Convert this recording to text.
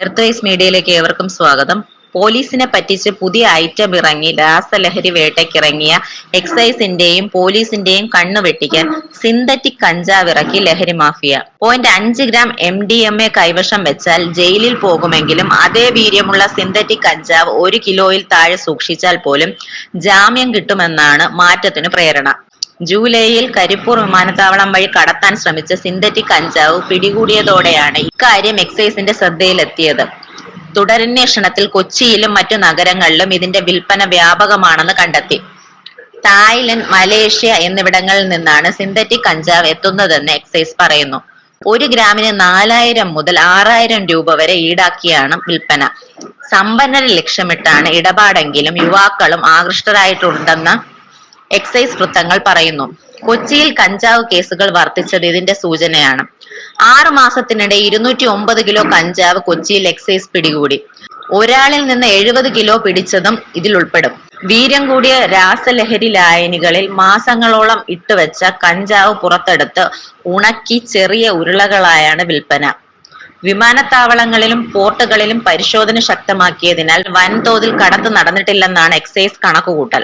എർത്തവൈസ് മീഡിയയിലേക്ക് ഏവർക്കും സ്വാഗതം. പോലീസിനെ പറ്റിച്ച് പുതിയ ഐറ്റം ഇറങ്ങി രാസലഹരി വേട്ടയ്ക്കിറങ്ങിയ എക്സൈസിന്റെയും പോലീസിന്റെയും കണ്ണു വെട്ടിക്കാൻ സിന്തറ്റിക് കഞ്ചാവ് ഇറക്കി ലഹരി മാഫിയ. പോയിന്റ് അഞ്ച് gram M D M A കൈവശം വെച്ചാൽ ജയിലിൽ പോകുമെങ്കിലും അതേ വീര്യമുള്ള സിന്തറ്റിക് കഞ്ചാവ് ഒരു കിലോയിൽ താഴെ സൂക്ഷിച്ചാൽ പോലും ജാമ്യം കിട്ടുമെന്നാണ് മാറ്റത്തിന് പ്രേരണ. ജൂലൈയിൽ കരിപ്പൂർ വിമാനത്താവളം വഴി കടത്താൻ ശ്രമിച്ച സിന്തറ്റിക് കഞ്ചാവ് പിടികൂടിയതോടെയാണ് ഇക്കാര്യം എക്സൈസിന്റെ ശ്രദ്ധയിലെത്തിയത്. തുടരന്വേഷണത്തിൽ കൊച്ചിയിലും മറ്റു നഗരങ്ങളിലും ഇതിന്റെ വിൽപ്പന വ്യാപകമാണെന്ന് കണ്ടെത്തി. തായ്ലൻഡ് മലേഷ്യ എന്നിവിടങ്ങളിൽ നിന്നാണ് സിന്തറ്റിക് കഞ്ചാവ് എത്തുന്നതെന്ന് എക്സൈസ് പറയുന്നു. ഒരു ഗ്രാമിന് നാലായിരം മുതൽ ആറായിരം രൂപ വരെ ഈടാക്കിയാണ് വിൽപ്പന. സമ്പന്നരെ ലക്ഷ്യമിട്ടാണ് ഇടപാടെങ്കിലും യുവാക്കളും ആകൃഷ്ടരായിട്ടുണ്ടെന്ന് എക്സൈസ് വൃത്തങ്ങൾ പറയുന്നു. കൊച്ചിയിൽ കഞ്ചാവ് കേസുകൾ വർദ്ധിച്ചത് ഇതിന്റെ സൂചനയാണ്. ആറു മാസത്തിനിടെ ഇരുന്നൂറ്റി ഒമ്പത് കിലോ കഞ്ചാവ് കൊച്ചിയിൽ എക്സൈസ് പിടികൂടി. ഒരാളിൽ നിന്ന് എഴുപത് കിലോ പിടിച്ചതും ഇതിൽ ഉൾപ്പെടും. വീര്യം കൂടിയ രാസലഹരി ലായനികളിൽ മാസങ്ങളോളം ഇട്ടുവെച്ച കഞ്ചാവ് പുറത്തെടുത്ത് ഉണക്കി ചെറിയ ഉരുളകളായാണ് വിൽപ്പന. വിമാനത്താവളങ്ങളിലും പോർട്ടുകളിലും പരിശോധന ശക്തമാക്കിയതിനാൽ വൻതോതിൽ കടത്ത് നടന്നിട്ടില്ലെന്നാണ് എക്സൈസ് കണക്കുകൂട്ടൽ.